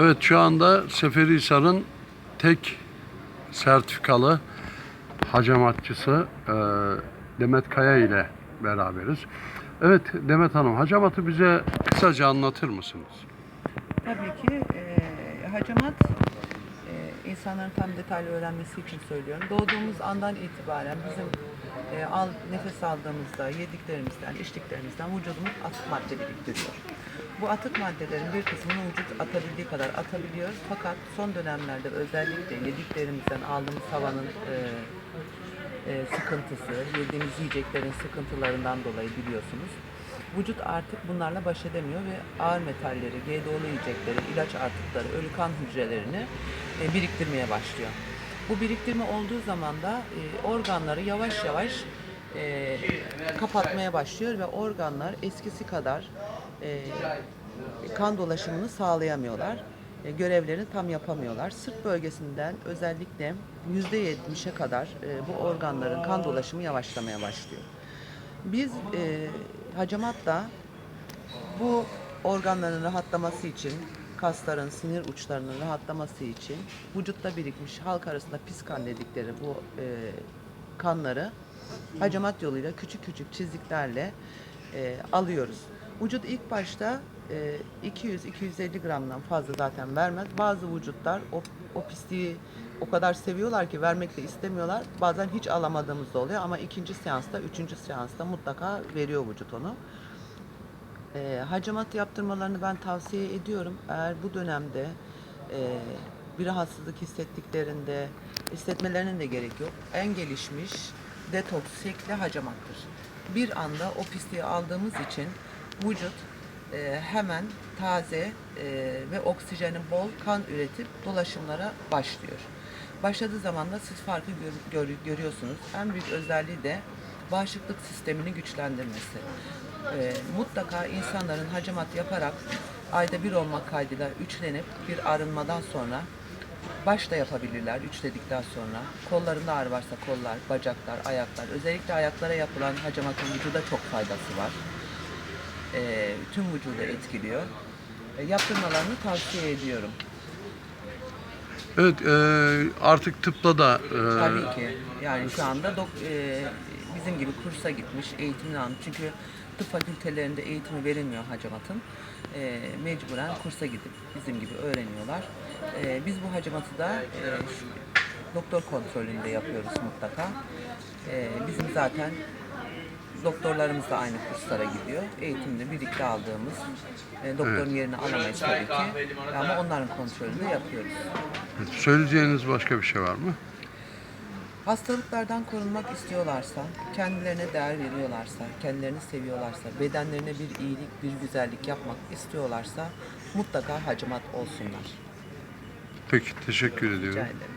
Evet şu anda Seferihisar'ın tek sertifikalı hacamatçısı e, Demet Kaya ile beraberiz. Evet Demet Hanım hacamatı bize kısaca anlatır mısınız? Tabii ki e, hacamat insanların tam detaylı öğrenmesi için söylüyorum. Doğduğumuz andan itibaren bizim e, al, nefes aldığımızda yediklerimizden, içtiklerimizden vücudumuz atık madde biriktiriyor. Bu atık maddelerin bir kısmını vücut atabildiği kadar atabiliyor. Fakat son dönemlerde özellikle yediklerimizden aldığımız havanın e, e, sıkıntısı, yediğimiz yiyeceklerin sıkıntılarından dolayı biliyorsunuz. Vücut artık bunlarla baş edemiyor ve ağır metalleri, GDO'lu yiyecekleri, ilaç artıkları, ölü kan hücrelerini e, biriktirmeye başlıyor. Bu biriktirme olduğu zaman da e, organları yavaş yavaş e, kapatmaya başlıyor ve organlar eskisi kadar kan dolaşımını sağlayamıyorlar. Görevlerini tam yapamıyorlar. Sırt bölgesinden özellikle %70'e kadar bu organların kan dolaşımı yavaşlamaya başlıyor. Biz e, hacamatla bu organların rahatlaması için, kasların, sinir uçlarının rahatlaması için vücutta birikmiş halk arasında pis kan dedikleri bu e, kanları hacamat yoluyla küçük küçük çiziklerle e, alıyoruz. Vücut ilk başta e, 200-250 gramdan fazla zaten vermez. Bazı vücutlar o, o pisliği o kadar seviyorlar ki vermek de istemiyorlar. Bazen hiç alamadığımız da oluyor ama ikinci seansta, üçüncü seansta mutlaka veriyor vücut onu. E, hacamat yaptırmalarını ben tavsiye ediyorum. Eğer bu dönemde e, bir rahatsızlık hissettiklerinde hissetmelerinin de gerek yok. En gelişmiş detoks şekli hacamattır. Bir anda o pisliği aldığımız için vücut e, hemen taze e, ve oksijeni bol kan üretip dolaşımlara başlıyor. Başladığı zaman da siz farkı gör- gör- görüyorsunuz. En büyük özelliği de bağışıklık sistemini güçlendirmesi. E, mutlaka insanların hacamat yaparak ayda bir olmak kaydıyla üçlenip bir arınmadan sonra başta yapabilirler üçledikten sonra. Kollarında ağrı varsa kollar, bacaklar, ayaklar. Özellikle ayaklara yapılan hacamatın vücuda çok faydası var. E, tüm vücudu etkiliyor. E, yaptırmalarını tavsiye ediyorum. Evet e, artık tıpla da e, Tabii ki. Yani şu anda dok- e, bizim gibi kursa gitmiş, eğitimini almış. Çünkü tıp fakültelerinde eğitimi verilmiyor hacamatın. E, mecburen kursa gidip bizim gibi öğreniyorlar. E, biz bu hacamatı da e, şu- doktor kontrolünde yapıyoruz mutlaka. E, bizim zaten doktorlarımız da aynı kurslara gidiyor. Eğitimde birlikte aldığımız e, doktorun yerini alamayız tabii ki. Ama onların kontrolünde yapıyoruz. söyleyeceğiniz başka bir şey var mı? Hastalıklardan korunmak istiyorlarsa, kendilerine değer veriyorlarsa, kendilerini seviyorlarsa, bedenlerine bir iyilik, bir güzellik yapmak istiyorlarsa mutlaka hacamat olsunlar. Peki teşekkür ediyorum. Rica ederim.